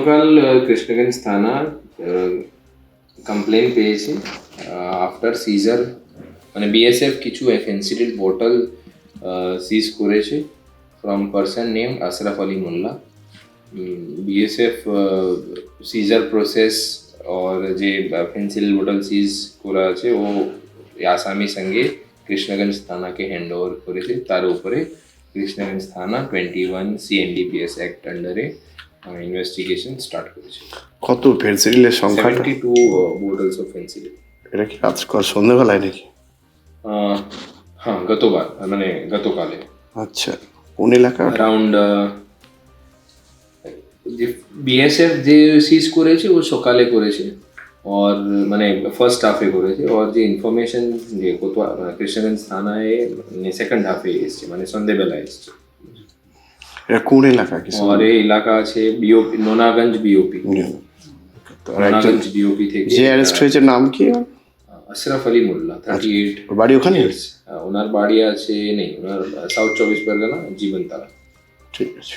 গতকাল আহ, কৃষ্ণগঞ্জ থানা কমপ্লেন পেয়েছে আফটার সিজার মানে বিএসএফ কিছু ফেন্সিডিল বোতল সিজ করেছে from person name Ashraf Ali Molla BSF seizure process और যে ফেন্সিল বোতল সিজ করা আছে ও আসামি সঙ্গে কৃষ্ণগঞ্জ থানাকে হ্যান্ড ওভার করেছে তার উপরে Krishnaganj thana twenty one CNDPS act আন্ডারে ইনভেস্টিগেশন স্টার্ট করেছে কত পেন্সিলের সংখ্যাটা seventy two bottles of pencil এটা কি আজকাল সন্ধ্যেবেলায় নাকি হ্যাঁ গতবার মানে গতকালে আচ্ছা কোন এলাকা অ্যারাউন্ড যে বিএসএফ যে সিজ করেছে ও সকালে করেছে और মানে ফার্স্ট হাফে করেছে और যে ইনফরমেশন যে কোতোয়া মানে কৃষ্ণগঞ্জ থানায় মানে সেকেন্ড হাফে এসছে মানে সন্ধেবেলা এসছে এটা কোন এলাকা কি और এই এলাকা আছে BOP Nonaganj BOP Nonaganj BOP থেকে যে অ্যারেস্ট হয়েছে নাম কি? আশরাফ আলী মোল্লা থার্টি এইট বাড়ি ওখানে? ওনার বাড়ি আছে নেই ওনার সাউথ চব্বিশ পরগনা জীবনতলা। ঠিক আছে।